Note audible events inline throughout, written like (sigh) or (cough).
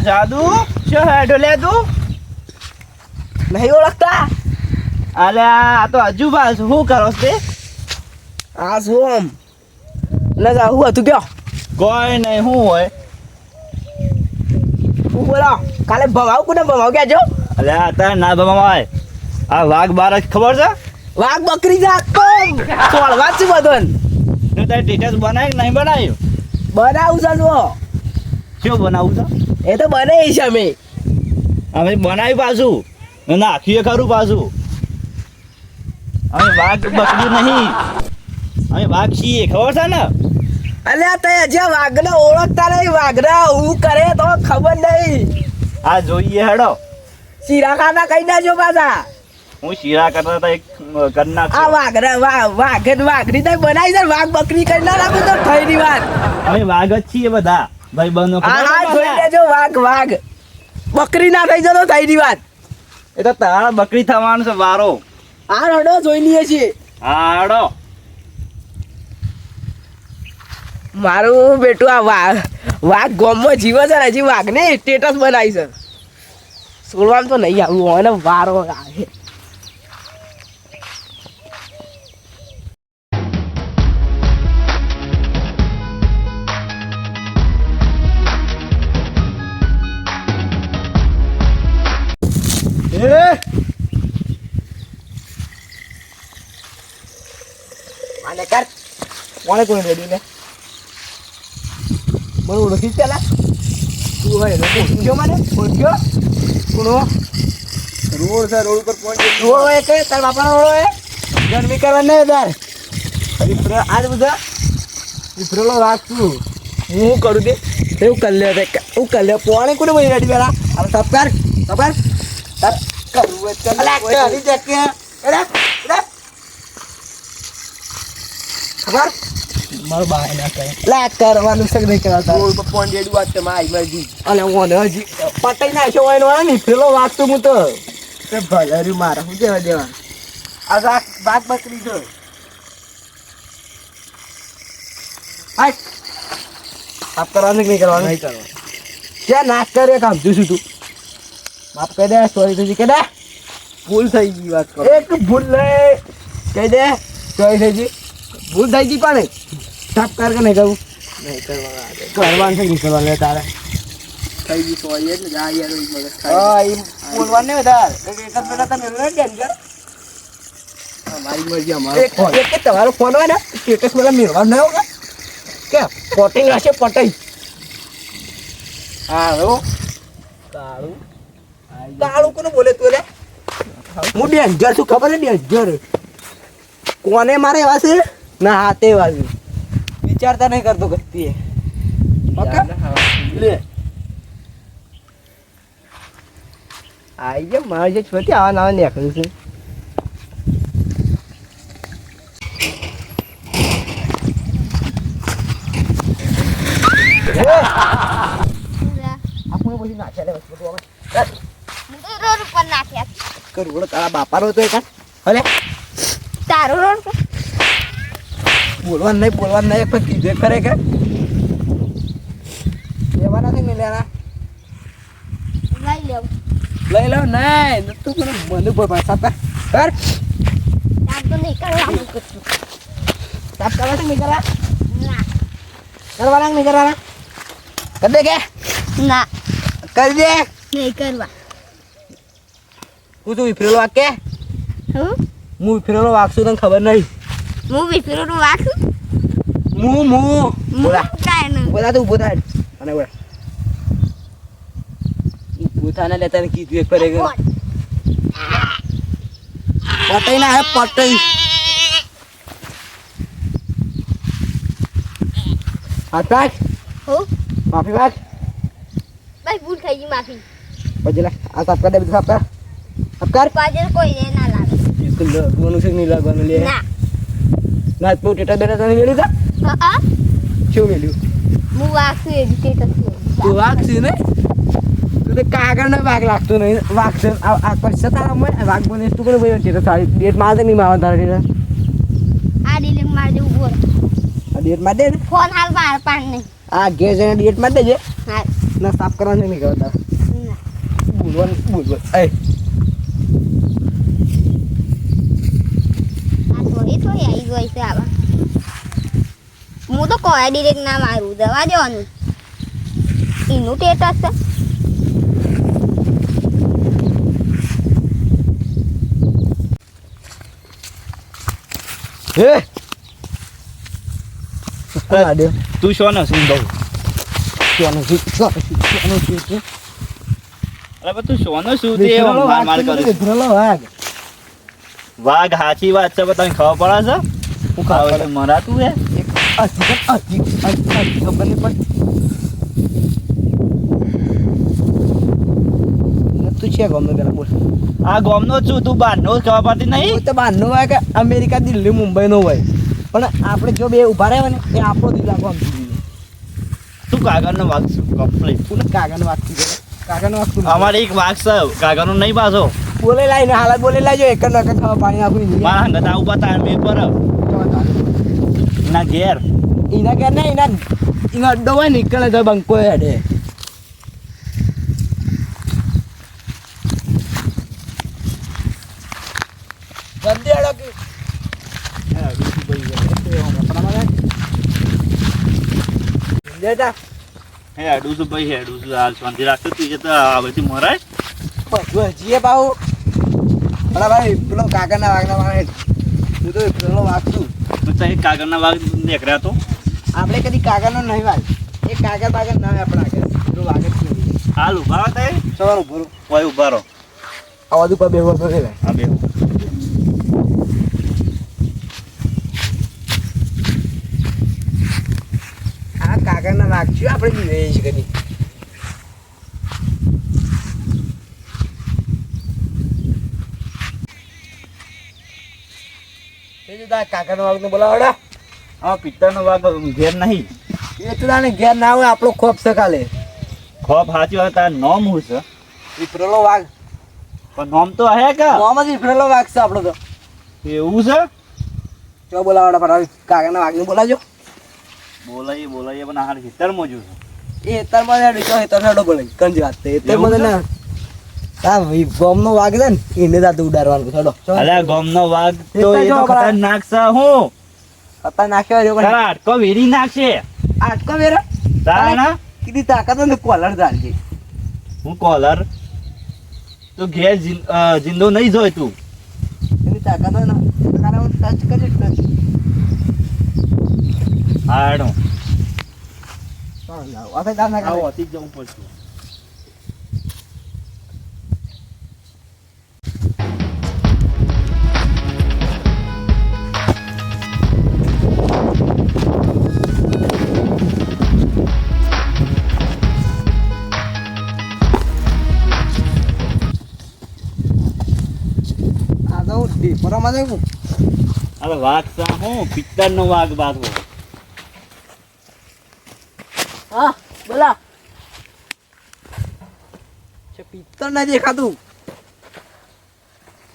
અલ્યા જાદુ? શું હેડો લે તું? નહીં ઓળખતા? અલ્યા આ તો હજુ પાસ શું કરો તે? આ શું એટલે જા હું હતું કયો? કોઈ નહીં શું હોય. હું બોલો કાલે ભમાવ કોને? ભમાવ કહેજો અલ્યા અત્યારે ના ભમાય આ વાઘ બારસ ખબર છે? વાઘ બકરી જાત (laughs) તો સોળવા જ છે બધું તું તારે ડિટેલ્સ બનાવી નહીં બનાવ્યું બનાવું છે જો શું બનાવું તો એ તો બનાવી છે અમે. અમે બનાવી પાછું. નાખીએ ખરું પાછું. અમે વાઘ બકરી નહીં. અમે વાઘ છીએ ખબર છે ને? અલે તે જે વાઘને ઓળખતા નહીં. વાઘને હું કરે તો ખબર નહીં. આ જોઈએ હેડો. શીરા ખાતા કઈ જો પાછા. હું શિરા કરતા હતા એક કરના આ નાખશું વાઘ વાઘ વાઘની તો બનાવી છે વાઘ બકરી કરી ના રાખું તો થઈ ની વાત અમે વાઘ જ છીએ બધા. ભાઈ બનો જોઈ લેજો વાઘ વાઘ. બકરી ના થઈ જતો થઈ ની વાત. એ તો તારા બકરી થવાનું છે વારો. આ રડો જોઈ લઈએ છીએ. હાડો મારું બેટું આ વાઘ વાઘ ગોમમાં જીવે છે હજી હજી વાઘને સ્ટેટસ બનાવી છે. છોડવાનું તો નહીં આવું હોય ને વારો આવે. આને કર કોણે કોણે રેડી ને? મને ઓળખી પેલા? તું હોય ઓળખ્યો મને? ઓળખ્યો કોનો રોડ છે રોડ ઉપર પહોંચી રોડ હોય કે? તાર બાપાનો રોડ હોય? ગરમી કરવા નહીં તાર. વિફરો આજ બધા? વિફરેલો રાખતું હું કરું તે એવું કરી લે તે હું કલ્યો લે. પોણે કોને બધી રેડી પેલા? હવે તપ કર તપ કર. તપ. કરવું હોય તો અલા કરી દે કે અરે અરે ખબર મારો બાય ના કહે લા કરવાનું છે નહીં કરતા રોડ ઉપર પહોંચી વાત છે મારી મરજી. અને ઓને હજી પટાઈ નાખ્યો હોય ને હોય ને પેલો વાગતું હું તો. તે ભલાર્યું મારા હું દેવા દેવા? આ રાખ બાગ બકરી હાય. સાફ કરવાનું નહીં કરવાનું? નહીં કરવાનું. ક્યાં નાશ કરે કામ? જોશું તું. માફ કહી દે સોરી થઈ કે દે ભૂલ થઈ ગઈ વાત કરો એક ભૂલ લઈ કહી દે સોરી થઈ ગઈ ભૂલ થઈ ગઈ પણ સાફ કર કે નહીં કરવું નહીં કરવાના કરવાનું છે નહીં કરવાનું તારે થઈ ગઈ સોરી એટલે જા યાર મગજ હા એ બોલવાનું નહીં વધારે એક જ પેલા તમે એમને કેમ કર મારી મરજી અમારો એક એક કે તમારો ફોન હોય ને સ્ટેટસ પેલા મેળવાનું નહીં હોગા કે પટેલ હશે પટેલ હા હો કાળું કોને બોલે તું રે હું ડેન્જર છું ખબર છે? ડેન્જર કોને મારે એવા છે? ના હાથે એવા છે. વિચારતા નહીં કરતો ગસ્તી એ. લે. આઈ જે મારે જે છોતી આવા નાવા નીકળ્યું છે. આપણે બોલી નાખ્યા? લે વસ્તુ ઉપર નાખ્યા કરું તારા બાપાનો તો એક હલે. તારો રોડ પર બોલવાનું નહીં બોલવાનું નહીં પણ કીધે ખરે કે. લેવાના નહીં લેવાના? લઈ લેવું. લઈ લો. નહીં તું મને મને બોલ પાછા કર કર તાર તો નહીં કરવાનું કશું. સાફ કરવા છે નહીં કરવા ના. કરવાના નહીં કરવાના? કર દે કે? ના. કરી દે. નહીં કરવા. હું તું વિફરેલો વાગ કે? હું? હું વિફરેલો વાગશું તને ખબર નહીં. હું વિફરેલું વાંચું હું હું. બોલા. હું કાંઈ બોલા તું ઊભો થાય. અને બોલા. ઊભો થાય ને લેતા તને કીધું એક ફરે પટઈ પટાઈ ના હે પટાઈ. હાથ હું? માફી માંગ. બસ ભૂલ થઈ ગઈ માફી. પછી લે આ સાફ કર દે બધું સાફ કર કર કોઈ એ ના લાગે. બિલકુલ લાગવાનું છે નહીં લાગવાનું લે? ના. ના તું ટેટા બેટા તને મેળ્યું તા? હા શું મેળ્યું? હું વાંચું એજ્યુકેટર તું વાગશું ને? તું તો કાગળ ને વાઘ લાગતો નહીં. વાઘ છે આ પછી તારા મને વાઘ બને તું કોને ભાઈ ટેટા સારી ડેટમાં નહીં માવા તારા ટેટા આ ડીલિંગ માર દે બોલ આ ડેટમાં દે ને? ફોન હાલ બહાર પાડ નહીં. આ ઘેર જઈને ડેટમાં દેજે. હા ના સાફ કરવાનું નહીં કરતા બોલવાનું બોલવાનું એ આ થોડી છે આવા હું તો કોઈ ડિરેક્ટ ના મારું દવા દેવાનું. એનું ટેટસ છે. હે? તું શું ને શું બહુ? શું શું અરે તું શોનો શું તે માર માર વાઘ કરું વાઘ? વાઘ સાચી વાત છે પણ તને ખબર પડે છે? પડે? મરાતું હે? અજી અજી ખબર નહીં પણ તું છે ગમે પેલા બોલ. આ ગોમનો છું તું બહારનો જ ખબર પડતી નહીં? તો બહારનો હોય કે અમેરિકા દિલ્હી મુંબઈનો હોય. પણ આપણે જો બે ઊભા રહ્યા હોય ને એ આપણો દિલ આખો તું કાગળનો વાઘ છું કમ્પ્લીટ તું કાગળ વાત કરે કાગળ વાગતું અમારે એક વાઘ છે કાગળનો નહીં પાછો. બોલે લાઈ ને હાલત બોલે લાજો એક નકર ખાવા પાણી નહીં મારા હંગત આવું તાર બે પર. ના ઘેર એના કે ના એના એના અડ્ડો હોય નીકળે તો બંકો હેડે જલ્દી હેડો કે જતા હે હેડું છું ભાઈ હેડું છું હાલ શાંતિ રાખતો તું એ તો આ બધી મરાય પછી જીએ પાહુ બરાબર ભાઈ પેલો કાકાના વાગના વાગે હું તો પેલો વાગતું તું તો કાગળના વાઘ નીકળ્યા તો આપણે કદી કાગળનો નહીં વાગ એ કાગળ બાગળ ના હોય આપણા આગળ વાગે જ હાલ ઊભા હતા સવાર ઊભો હોય ઊભા રહો. આ બધું પર બેહવા પડે આ બે આ વાઘ છું આપણે જોઈએ છે કદી કાકાનો વાગ બોલાવડા હા પિત્તરનો વાઘ ઘેર નહીં. એ તો તાને ઘેર ના હોય આપણો ખોપ છે કાલે ખોપ સાચી વાત તાર નોમ હું છે? વિફરેલો વાઘ. પણ નોમ તો હે કા? નોમ જ વિફરેલો વાઘ છે આપણો તો. એવું છે? ચો બોલાવડા પર કાકાના વાઘને બોલાજો બોલાઈએ બોલાઈએ પણ આ હિતરમાં જો છે. એ એતરમાં હેડો તો કંજી વાત એ ના. વી ગોમનો વાઘ છે ને એને જાતે ઉડાડવાનું હેડો અલ્યા ગોમનો વાઘ તો એ તો ખતરનાક છે હું? પત્તા નાખ્યો રહ્યો તારા હાડકો વેરી નાખશે. આટકો વેરા? તારા કીધી તાકાત ને કોલર ધારજે હું કોલર? તો ઘેર જિંદો નહીં જોય તું. એની તાકાત ને તારે હું ટચ કરી ટચ હાડો. આવો અતિ જવું પડશે. આ તો હું અરે વાઘ છે હું પિત્તળનો વાઘ બાંધવો હા બોલા. છે પિત્તર ના દેખાતું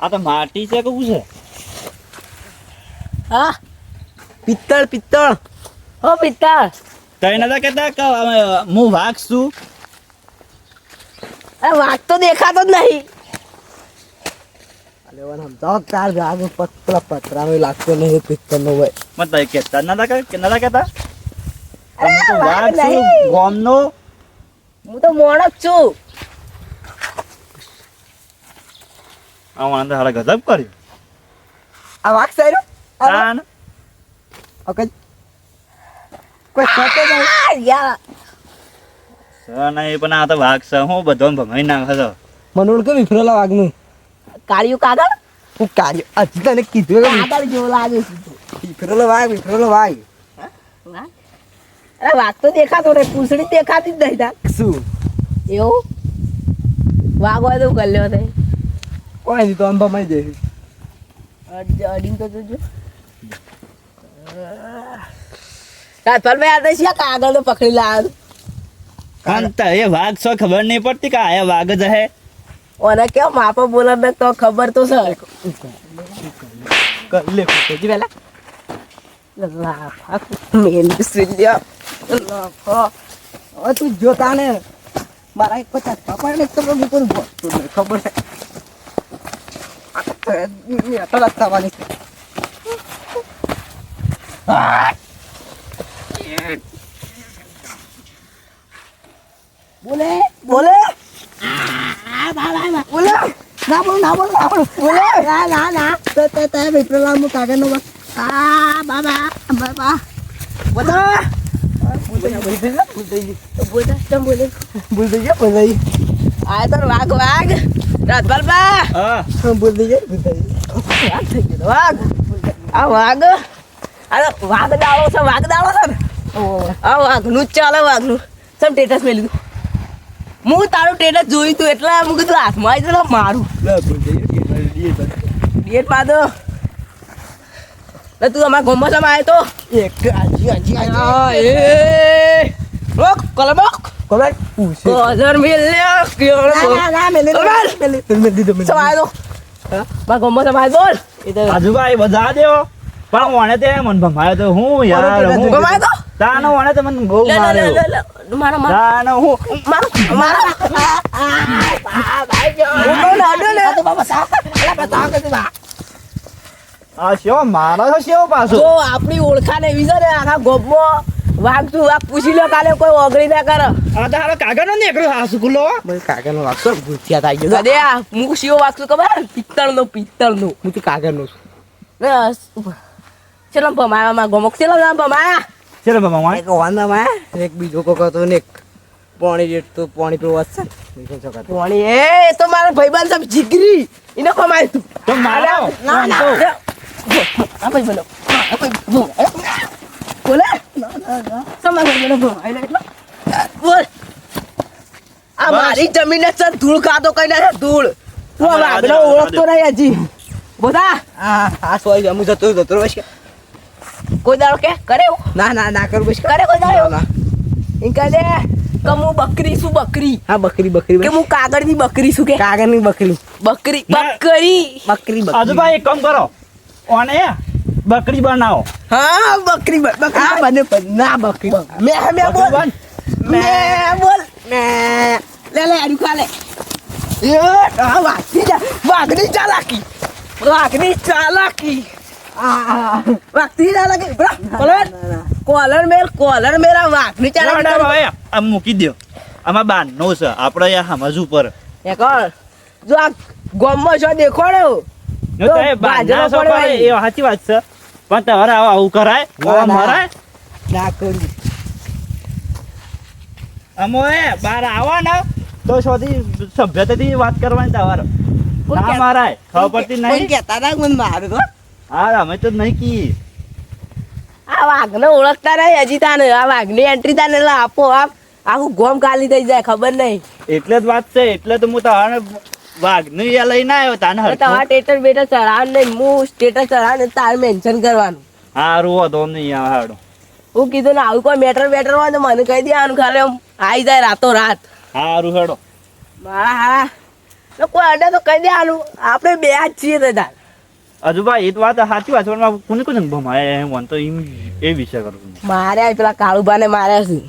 આ તો માટી છે કે છે? હા? પિત્તળ પિત્તળ. હો પિત્તળ. તઈ નતા કેતા કે હું વાઘ છું? એ વાઘ તો દેખાતો જ નહીં. અરે વન તાર જાગ પતરા પતરાનો લાગતો નહીં પિત્તળનો હોય. પણ તઈ કહેતા નતા કે કે નતા કહેતા? હું તો વાઘ છું ગોમનો? હું તો મોણસ છું. આ વાંધો હારા ગજબ કર્યું. આ વાઘ સાયરો તાન. ઓકે. કોઈ સતો નહીં. પણ આ તો વાઘ છે. હું બધો ભમાઈ નાખે છે. મને ઓળખે વિફરેલા વાઘનું? કાળિયું કાગળ? હું કાળિયું હજી તને કીધું કાગળ જેવો લાગે છે વિફરેલો ભાઈ વિફરેલો ભાઈ અરે વાઘ તો દેખાતો રે પૂછડી દેખાતી જ નહીં તા શું? એવું? વાઘ હોય તો ગલ્યો થાય કોઈ નહીં તો આમ ભમાઈ જઈશ અડીને તો જોજો. રાજપાલભાઈ આ તો છે કાગળ તો પકડી લાવ્યો? પણ તે વાઘ છો ખબર નહીં પડતી કે આ વાઘ જ હે? ઓને કેમ માપો બોલે ને તો ખબર તો છે. લે ફોટોજી વેલા લાફા મેલી સુલ્યો. લાફા. હવે તું જોતા ને મારા એક પચાસ ને તો હું કોઈ બોલતો નહીં ખબર છે. થવાની બોલે બોલે. ના બોલ ના બોલ ના બોલ. બોલે ના ના ના. તો તો તો મિત્ર લાવ કાગળ નો આ બાબા બાબા. બધા ભૂલ થઈ ગઈ. ભૂલ થઈ ગઈ. ભૂલ થઈ ગઈ બોલે ભૂલ થઈ ગઈ. ભૂલ થઈ ગઈ આ તો વાઘનું ભૂલ વાઘનું. ચાલે સમ ટેટસ મેં લીધું? હું તારું ટેટસ જોયું તું એટલે હું કીધું હાથમાં આવી જતો મારું. ભૂલ પાદો લે તું અમારા ગોમમાં આવ્યો તો? એક આજી આજી એ. રોક કલમક કોલર કેળો ના ના મેલે મેલે મેલે દીધો મેલે આવ્યો મારા ગોમમાં આવ્યો બોલ તો? આજુભાઈ બધા દેવો પણ ઓણે તે મન ભમાયો તો હું યાર હું આવ્યો તાનો ઓણે તે મને બહુ લે લે લે માર્યો. લે મારા આ છે શેવો પાછો? જો આપણી ઓળખાણ એવી છે ને આખા ગોમમાં વાઘ આ પૂછી લો કાલે કોઈ ઓગળી ના કરે. આ તો હારો કાગળ નો નીકળ્યો હાસુ ગુલો મને કાગળનો વાગતો ભૂતિયા થઈ ગયો. ગધે આ હું વાઘ છું ખબર? પિત્તળનો પિત્તળનો. હું તો કાગળનો છું. બસ ચલો ભમાયા માં ગોમક ચલો ભમાયા. ચલો બાબા એક વાંદામાં એક બીજો કોક હતો ને એક પાણી તો પાણી પીવા છે ને. પોણી એ તો મારા ભાઈબંધ છે જીગરી. એને ભમાય તું. તો મારા? ના ના આ ભાઈ બોલો. આ ભાઈ બોલો. બોલે? સમા ભાઈ બોલો બોલ. આ મારી જમીન છે ધૂળ ખાતો કઈ ના ધૂળ. તું આગળ ઓળખતો નહીં હજી. બધા? આ આ સોય જમું જતો જતો રહે છે કોઈ દાડો કે કરે ના ના ના કરું પછી કરે કોઈ દાડો ના એમ કહે છે કે હું બકરી છું બકરી. હા બકરી બકરી કે હું કાગળની બકરી છું કે? કાગળની બકરી. બકરી બકરી. બકરી બકરી. એક કામ કરો. ઓને બકરી બનાવો. હા બકરી બકરી. બને ના બકરી. મે મે બોલ. બન. મે બોલ. મે. લે લે આડી કાલે લે. એ આ વાઘની ચાલાકી વાઘની ચાલાકી આ વાઘની ચાલાકી કોલર કોલર મેલ કોલર મેરા વાઘની ના, ના, આ મૂકી દો આમાં બારનો છે આપણે યા સમજવું પર એ જો આ ગોમમાં છો દેખોડ્યો જો તો તમે બારના બાજરો છો પડે એ સાચી વાત છે પણ તમારે આવું કરાય આવું. મરાય ના અમોએ બાર આવો તો સૌથી સભ્યતાથી વાત કરવાની તમારે ના મારાય ખબર નહીં કહેતા મારું હા અમે તો નહીં કી. આ વાઘને ઓળખતા નહીં હજી તાને. આ વાઘની એન્ટ્રી તાને આપો આપ આખું ગોમ ખાલી થઈ જાય ખબર નહીં. એટલે જ વાત છે એટલે તો હું તારે વાઘનું યા લઈને આવ્યો તાને તમારા ટેટર બેટર ચડાવ નહીં હું સ્ટેટસ ચડાવ ને તારે મેન્શન કરવાનું. હારું તો નહીં હાડો હું કીધું ને આવું કોઈ મેટર બેટર હોય તો મને કહી દેવાનું ખાલી આમ આવી જાય રાતો રાત હારું હેડો. હા હા. કોઈ અડે તો કહી દેવાનું. આપણે બે જ છીએ તો ભાઈ એ તો વાત સાચી વાત પણ કોને કોને ભમાય એમ તો એમ એ વિશે કરું મારે આ પેલા કાળુભાને માર્યા છે.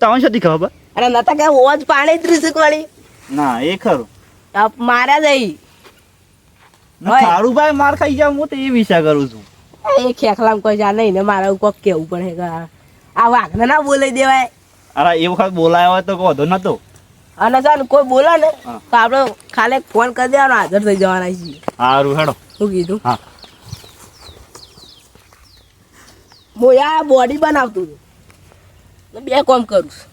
તમને શું ખબર? અરે નતા કે ઓજ પાણી ત્રીસ વાળી? ના એ ખરું. માર્યા જઈ ના, હોય. માર ખાઈ જાવ હું તો એ વિશે કરું છું. એ ખેખલામ કોઈ જા નહીં ને મારે કોક કેવું પડે આ- વાઘને ના બોલાઈ દેવાય. અરે એ વખત બોલાયો હોય તો કહો વાંધો નતો. અને ચાલ કોઈ બોલે ને તો આપણે ખાલી ફોન કરી દેવાનો હાજર થઈ જવાના છીએ. સારું હેડો. શું કીધું? હા. હું યા બોડી બનાવતું હતું. બે કોમ કરું છું.